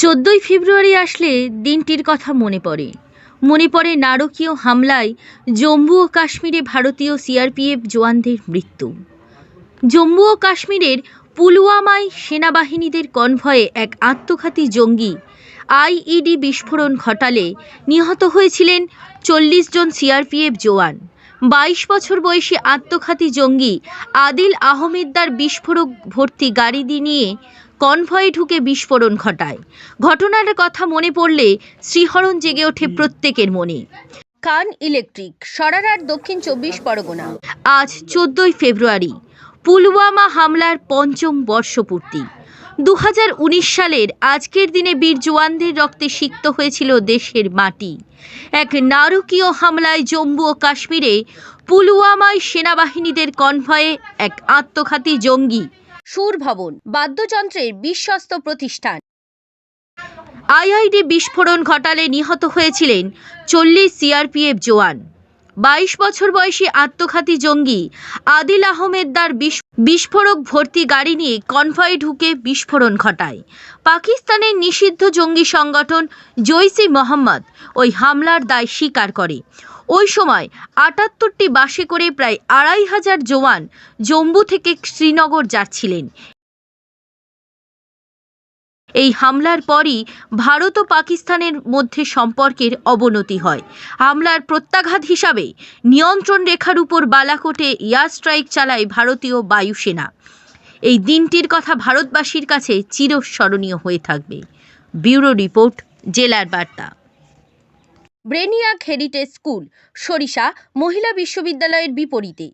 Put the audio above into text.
চোদ্দোই ফেব্রুয়ারি আসলে দিনটির কথা মনে পড়ে। মনে পড়ে নারকীয় হামলায় জম্মু ও কাশ্মীরে ভারতীয় সিআরপিএফ জওয়ানদের মৃত্যু। জম্মু ও কাশ্মীরের পুলওয়ামায় সেনাবাহিনীদের কনভয়ে এক আত্মঘাতী জঙ্গি আইইডি বিস্ফোরণ ঘটালে নিহত হয়েছিলেন চল্লিশ জন সিআরপিএফ জওয়ান। বাইশ বছর বয়সী আত্মঘাতী জঙ্গি আদিল আহমেদদার বিস্ফোরক ভর্তি গাড়ি দিয়ে নিয়ে কনভয়ে ঢুকে বিস্ফোরণ ঘটায়। ঘটনার কথা মনে পড়লে শ্রীহরণ জেগে ওঠে প্রত্যেকের মনে। কান ইলেকট্রিক সরারার দক্ষিণ চব্বিশ পরগনা। আজ চোদ্দই ফেব্রুয়ারি পুলওয়ামা হামলার পঞ্চম বর্ষপূর্তি। দু হাজার উনিশ সালের আজকের দিনে বীর জওয়ানদের রক্তে সিক্ত হয়েছিল দেশের মাটি। এক নারকীয় হামলায় জম্মু ও কাশ্মীরে পুলওয়ামায় সেনাবাহিনীদের কনভয়ে এক আত্মঘাতী জঙ্গি। সুর ভবন, বাদ্যযন্ত্রের বিশ্বস্ত প্রতিষ্ঠান। আইআইডি বিস্ফোরণ ঘটালে নিহত হয়েছিলেন চল্লিশ সিআরপিএফ জওয়ান। বাইশ বছর বয়সী আত্মঘাতী জঙ্গি আদিল আহমেদদার বিস- বিস্ফোরক ভর্তি গাড়ি নিয়ে কনভয়ে ঢুকে বিস্ফোরণ ঘটায়। পাকিস্তানের নিষিদ্ধ জঙ্গি সংগঠন জৈসি মোহাম্মদ ওই হামলার দায় স্বীকার করে। ওই সময় আটাত্তরটি বাসে করে প্রায় আড়াই হাজার জওয়ান জম্মু থেকে শ্রীনগর যাচ্ছিলেন। এই হামলার পরই ভারত ও পাকিস্তানের মধ্যে সম্পর্কের অবনতি হয়। হামলার প্রত্যাঘাত হিসাবে নিয়ন্ত্রণ রেখার উপর বালাকোটে এয়ার স্ট্রাইক চালায় ভারতীয় বায়ুসেনা। এই দিনটির কথা ভারতবাসীর কাছে চিরস্মরণীয় হয়ে থাকবে। ব্যুরো রিপোর্ট, জেলার বার্তা। ব্রেনিয়াক হেরিটেজ স্কুল, সরিষা, মহিলা বিশ্ববিদ্যালয়ের বিপরীতে।